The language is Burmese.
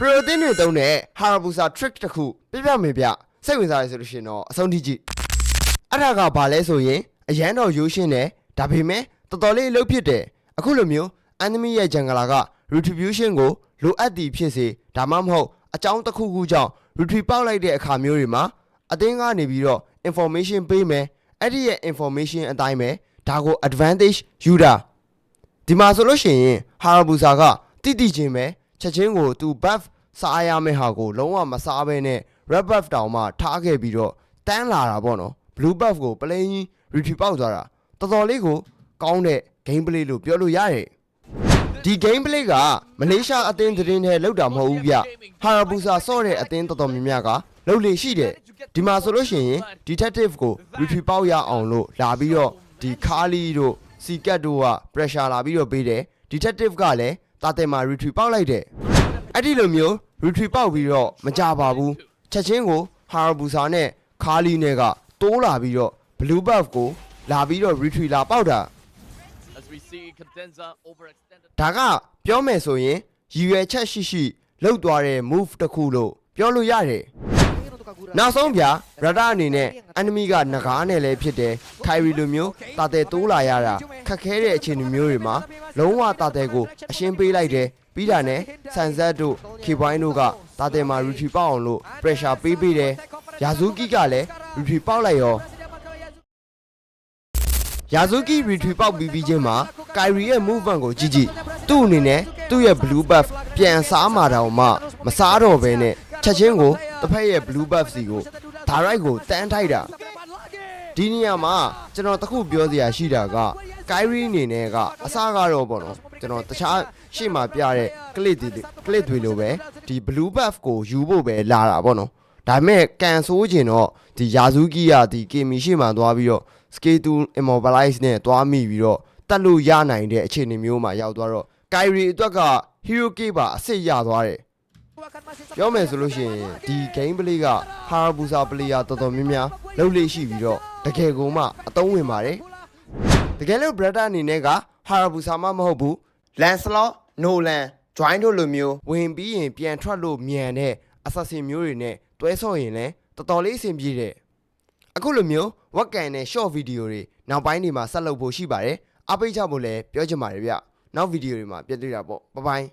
ပရိုတင်းတွေတုံးတဲ့ဟာရာဘူစာ trick တစ်ခုပြပြမယ်ဗျစိတ်ဝင်စားရဆိုလို့ရှိရင်တော့အဆုံးထိကြည့်အဲ့ဒါကဘာလဲဆိုရင်အရန်တော်ရိုးရှင်းတယ်ဒါပေမဲ့တော်တော်လေးအလုပ်ဖြစ်တယ်အခုလိုမျိုး enemy ရဲ့ jungle က retribution ကိုလိုအပ်သည်ဖြစ်စေဒါမှမဟုတ်အကြောင်းတစ်ခုခုကြောင့် retreat ပေါက်လိုက်တဲ့အခါမျိုးတွေမှာအသင်းကနေပြီးတော့ information ပေးမယ်အဲ့ဒီရဲ့ information အတိုင်းပဲဒါကို advantage ယူတာဒီမှာဆိုလို့ရှိရင်ဟာရာဘူစာကတိတိချင်းပဲ ချက်ချင်းကိုသူ buff စားရမယ့်ဟာကိုလုံးဝမစားဘဲနဲ့ red buff တောင်မှထားခဲ့ပြီးတော့တန်းလာတာပေါ့နော် blue buff ကို play ကြီး retreat ပေါက်သွားတာတော်တော်လေးကိုကောင်းတဲ့ game play လို့ပြောလို့ရတယ်ဒီ game play ကမလေးရှားအသင်းသတင်းထဲလောက်တာမဟုတ်ဘူးဗျဟာရာဘူစာဆော့တဲ့အသင်းတော်တော်များများကလောက်လေရှိတယ်ဒီမှာဆိုလို့ရှိရင် detective ကို retreat ပေါက်ရအောင်လို့လာပြီးတော့ဒီခါလီတို့စီကတ်တို့က pressure လာပြီးတော့ပေးတယ် detective ကလည်း တာတယ်မှာ retreat ပေါက်လိုက်တယ်အဲ့ဒီလိုမျိုး retreat ပေါက်ပြီးတော့မကြပါဘူးချက်ချင်းကို Harabusa နဲ့ခါလီနဲ့ကတိုးလာပြီးတော့ blue buff ကိုလာပြီးတော့ retreat လာပေါက်တာ As we see Cadenza overextended. ဒါကပြောမယ်ဆိုရင်ရည်ရွယ်ချက်ရှိရှိလှုပ်သွားတဲ့ move တစ်ခုလို့ပြောလို့ရတယ် နောက်ဆုံးဗျာရဒအနေနဲ့ enemy ကငကားနဲ့လည်းဖြစ်တယ်ခိုင်ရီလိုမျိုးတာတဲ့တိုးလာရတာခက်ခဲတဲ့အခြေအနေမျိုးတွေမှာလုံးဝတာတဲ့ကိုအရှင်းပေးလိုက်တယ်ပြီးတာနဲ့ဆန်ဆက်တို့ခေပွိုင်းတို့ကတာတဲ့မှာ retreat ပေါက်အောင်လို့ pressure ပေးပေးတယ်ယာဇူကီကလည်း retreat ပေါက်လိုက်ရောယာဇူကီ retreat ပေါက်ပြီးပြီးချင်းမှာကိုင်ရီရဲ့ movement ကိုကြည့်ကြည့်သူ့အနေနဲ့သူ့ရဲ့ blue buff ပြန်စားมาတောင်မှမစားတော့ဘဲနဲ့ချက်ချင်းကို တစ်ဖက်ရဲ့ blue buff စီကို direct ကိုတန်းထိုက်တာဒီနေရာမှာကျွန်တော်တခုပြောစရာရှိတာကကိုင်ရီအနေနဲ့ကအစားကတော့ပေါ့နော်ကျွန်တော်တခြားရှေ့မှာပြတဲ့ clip တွေ clip တွေလိုပဲဒီ blue buff ကိုယူဖို့ပဲလာတာပေါ့နော်ဒါပေမဲ့ကန်ဆိုးကျင်တော့ဒီယာဇူကီကဒီကေမီရှေ့မှာသွားပြီးတော့ scale to immobilize နဲ့သွားမိပြီးတော့တတ်လို့ရနိုင်တဲ့အခြေအနေမျိုးမှာရောက်သွားတော့ Kyrie အတွက်က Hero K ပါအစ်စ်ရသွားတယ် ပြောမယ်ဆိုလို့ရှိရင်ဒီ game play က Hayabusa player တော်တော်များများလုပ်လေ့ရှိပြီးတော့တကယ်ကိုမှအသုံးဝင်ပါတယ်တကယ်လို့ Brother အနေနဲ့က Hayabusa မှမဟုတ်ဘူး Lancelot Nolan join တို့လိုမျိုးဝင်ပြီးရင်ပြန်ထွက်လို့မြန်တဲ့ assassin မျိုးတွေနဲ့တွဲဆော့ရင်လည်းတော်တော်လေးအဆင်ပြေတယ်အခုလိုမျိုးဝက်ကန်နဲ့ short video တွေနောက်ပိုင်းတွေမှာဆက်လုပ်ဖို့ရှိပါတယ်အားပေးကြဖို့လည်းပြောချင်ပါတယ်ဗျနောက်ဗီဒီယိုတွေမှာပြည့်တွေ့တာပေါ့ဘိုင်ဘိုင်